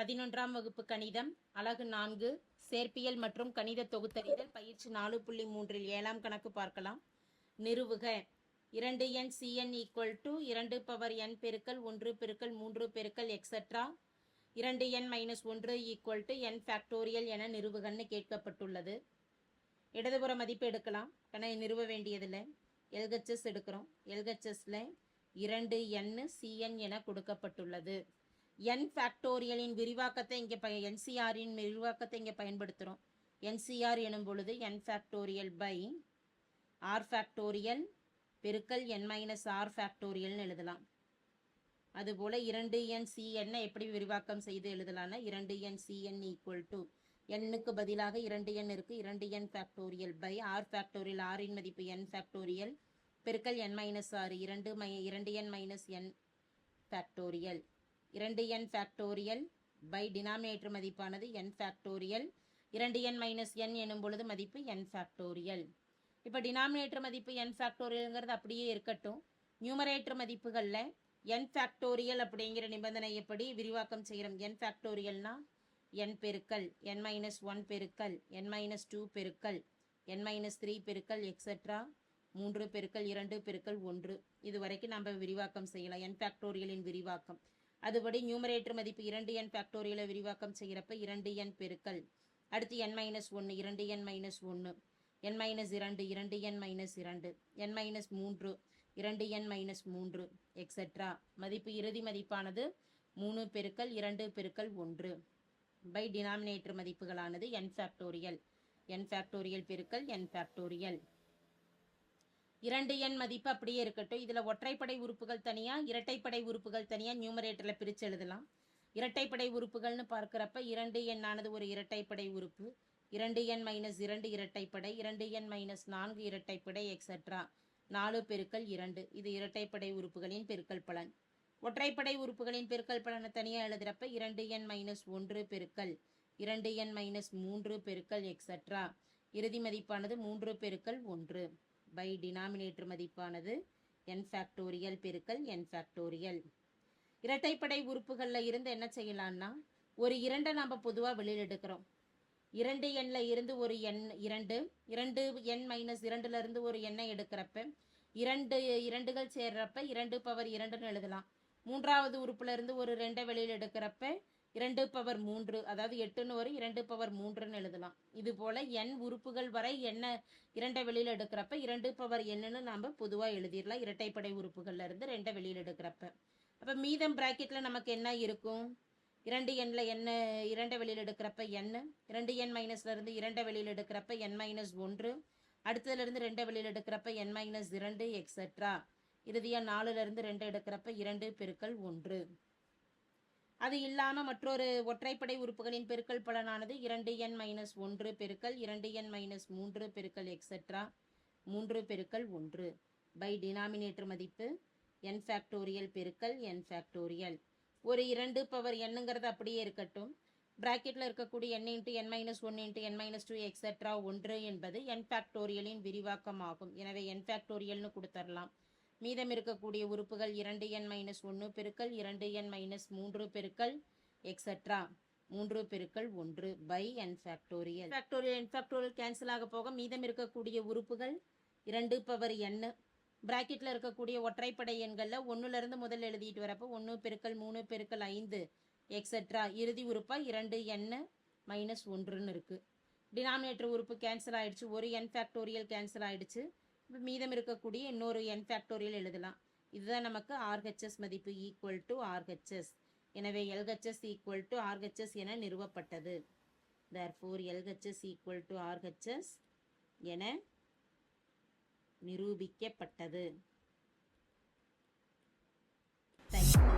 பதினொன்றாம் வகுப்பு கணிதம் அலகு நான்கு சேர்ப்பியல் மற்றும் கணித தொகுத்தறிதல் பயிற்சி நாலு புள்ளி மூன்றில் ஏழாம் கணக்கு பார்க்கலாம். நிறுவுக. இரண்டு n C n equal to இரண்டு பவர் என் பெருக்கல் ஒன்று பெருக்கல் மூன்று பெருக்கல் எக்ஸட்ரா இரண்டு என் மைனஸ் ஒன்று ஈக்குவல் டு என் ஃபேக்டோரியல் என நிறுவுகன்னு கேட்கப்பட்டுள்ளது. இடதுபுற மதிப்பு எடுக்கலாம். ஆனால் நிறுவ வேண்டியதில்லை. எல்ஹெச்எஸ் எடுக்கிறோம். எல்ஹெச்எஸில் இரண்டு என் சிஎன் என கொடுக்கப்பட்டுள்ளது. என் ஃபேக்டோரியலின் விரிவாக்கத்தை இங்கே ப என்சிஆரின் விரிவாக்கத்தை இங்கே பயன்படுத்துகிறோம் என்சிஆர் எனும் பொழுது n factorial by R factorial பெருக்கல் என் மைனஸ் ஆர் ஃபேக்டோரியல்னு எழுதலாம். அதுபோல் இரண்டு என் சிஎன்னை எப்படி விரிவாக்கம் செய்து எழுதலாம்னா இரண்டு என் சிஎன் ஈக்குவல் டு எண்ணுக்கு பதிலாக இரண்டு எண் இருக்குது இரண்டு n factorial by R factorial ஆரின் மதிப்பு என் ஃபேக்டோரியல் பெருக்கல் என் மைனஸ் ஆறு இரண்டு மை இரண்டு என் மைனஸ் என் ஃபேக்டோரியல் இரண்டு என் ஃபேக்டோரியல் பை டினாமினேட்டர் மதிப்பானது என் ஃபேக்டோரியல் இரண்டு என் மைனஸ் என் எனும் பொழுது மதிப்பு என் ஃபேக்டோரியல் இப்போ டினாமினேட்டர் மதிப்பு என் ஃபேக்டோரியல்ங்கிறது அப்படியே இருக்கட்டும். நியூமரேட்டர் மதிப்புகளில் என் ஃபேக்டோரியல் அப்படிங்கிற நிபந்தனை எப்படி விரிவாக்கம் செய்கிறோம் என் ஃபேக்டோரியல்னா என் பெருக்கல் என் மைனஸ் ஒன் பெருக்கல் என் மைனஸ் டூ பெருக்கல் என் மைனஸ் த்ரீ பெருக்கல் எக்ஸட்ரா மூன்று பெருக்கல் இரண்டு பெருக்கல் ஒன்று. இது வரைக்கும் நம்ம விரிவாக்கம் செய்யலாம். என் ஃபேக்டோரியலின் விரிவாக்கம். அதுபடி நியூமரேட்டர் மதிப்பு இரண்டு என் ஃபேக்டோரியலை விரிவாக்கம் செய்கிறப்ப இரண்டு என் பெருக்கல். அடுத்து என் மைனஸ் ஒன்று இரண்டு என் மைனஸ் ஒன்று என் மைனஸ் இரண்டு இரண்டு என் மைனஸ் இரண்டு என் மைனஸ் மூன்று இரண்டு என் மைனஸ் மூன்று எக்ஸெட்ரா மதிப்பு இறுதி மதிப்பானது மூணு பெருக்கல் இரண்டு பெருக்கல் ஒன்று. பை டினாமினேட்டர் மதிப்புகளானது என் ஃபேக்டோரியல் என் ஃபேக்டோரியல் பெருக்கல் என் ஃபேக்டோரியல் இரண்டு எண் மதிப்பு அப்படியே இருக்கட்டும். இதில் ஒற்றைப்படை உறுப்புகள் தனியாக இரட்டைப்படை உறுப்புகள் தனியாக நியூமரேட்டரில் பிரித்து எழுதலாம். இரட்டைப்படை உறுப்புகள்னு பார்க்குறப்ப இரண்டு எண்ணானது ஒரு இரட்டைப்படை உறுப்பு. இரண்டு எண் மைனஸ் இரண்டு இரட்டைப்படை இரண்டு எண் மைனஸ் நான்கு இரட்டைப்படை எக்ஸட்ரா நாலு பெருக்கல் இரண்டு. இது இரட்டைப்படை உறுப்புகளின் பெருக்கல் பலன். ஒற்றைப்படை உறுப்புகளின் பெருக்கல் பலனை தனியாக எழுதுறப்ப இரண்டு எண் மைனஸ் ஒன்று பெருக்கல் இரண்டு எண் மைனஸ் மூன்று பெருக்கல் எக்ஸட்ரா இறுதி மதிப்பானது மூன்று பெருக்கல் ஒன்று. பை டினாமினேட்டர் மதிப்பானது என் ஃபேக்டோரியல் பெருக்கல் என் ஃபேக்டோரியல் இரட்டைப்படை உறுப்புகளில் இருந்து என்ன செய்யலாம்னா ஒரு இரண்டை நாம் பொதுவாக வெளியில் எடுக்கிறோம். இரண்டு எண்ணில் இருந்து ஒரு எண் இரண்டு இரண்டு எண் மைனஸ் இரண்டுலேருந்து ஒரு எண்ணை எடுக்கிறப்ப இரண்டு இரண்டுகள் சேர்றப்ப இரண்டு பவர் இரண்டுன்னு எழுதலாம். மூன்றாவது உறுப்புலேருந்து ஒரு ரெண்டை வெளியில் எடுக்கிறப்ப இரண்டு பவர் மூன்று அதாவது எட்டுன்னு வரும் இரண்டு பவர் மூன்றுன்னு எழுதலாம். இது போல எண் உறுப்புகள் வரை என்ன இரண்டை வெளியில் எடுக்கிறப்ப இரண்டு பவர் என்னன்னு நாம் பொதுவாக எழுதிடலாம். இரட்டைப்படை உறுப்புகள்ல இருந்து ரெண்டை வெளியில் எடுக்கிறப்ப. அப்போ மீதம் ப்ராக்கெட்டில் நமக்கு என்ன இருக்கும்? இரண்டு எண்ணில் என்ன இரண்டை வெளியில் எடுக்கிறப்ப எண் இரண்டு எண் மைனஸ்ல இருந்து இரண்டை வெளியில் எடுக்கிறப்ப என் மைனஸ் ஒன்று அடுத்ததுல இருந்து ரெண்டை வெளியில் எடுக்கிறப்ப என் மைனஸ் இரண்டு எக்ஸட்ரா இறுதியாக நாலுல இருந்து ரெண்டு எடுக்கிறப்ப இரண்டு பெருக்கல் ஒன்று. அது இல்லாமல் மற்றொரு ஒற்றைப்படை உறுப்புகளின் பெருக்கல் பலனானது இரண்டு எண் மைனஸ் ஒன்று பெருக்கல் இரண்டு எண் மைனஸ் மூன்று பெருக்கல் எக்ஸெட்ரா மூன்று பெருக்கல் ஒன்று. பை டினாமினேட்டர் மதிப்பு என் ஃபேக்டோரியல் பெருக்கல் என் ஃபேக்டோரியல் ஒரு இரண்டு பவர் என்னங்கிறது அப்படியே இருக்கட்டும். பிராக்கெட்டில் இருக்கக்கூடிய n into n minus one into n minus two etcetera ஒன்று என்பது என் ஃபேக்டோரியலின் விரிவாக்கம் ஆகும் எனவே என் ஃபேக்டோரியல்னு கொடுத்துடலாம் மீதம் இருக்கக்கூடிய உறுப்புகள் இரண்டு என் மைனஸ் ஒன்று பெருக்கல் இரண்டு என் மைனஸ் மூன்று பெருக்கல் எக்ஸட்ரா மூன்று பெருக்கல் ஒன்று by n factorial factorial n factorial cancel ஆக போக மீதம் இருக்கக்கூடிய உறுப்புகள் இரண்டு பவர் என் பிராக்கெட்டில் இருக்கக்கூடிய ஒற்றைப்படை எண்களில் ஒன்றுலேருந்து முதல் எழுதிட்டு வரப்போ ஒன்று பெருக்கல் மூணு பெருக்கல் ஐந்து எக்ஸட்ரா இறுதி உறுப்பாக இரண்டு எண் மைனஸ் ஒன்றுன்னு இருக்குது டினாமினேட்டர் உறுப்பு கேன்சல் ஆயிடுச்சு. ஒரு என் ஃபேக்டோரியல் கேன்சல் ஆயிடுச்சு. மீதம் இருக்கக்கூடிய இன்னொரு என் ஃபேக்டோரியல் எழுதலாம். இதுதான் நமக்கு ஆர்ஹெச்எஸ் மதிப்பு ஈக்குவல் டு ஆர்ஹெச்எஸ் எனவே எல்ஹெச்எஸ் ஈக்குவல் டு ஆர்ஹெச்எஸ் என நிறுவப்பட்டது. Therefore LHS equal to RHS என நிரூபிக்கப்பட்டது. Thank you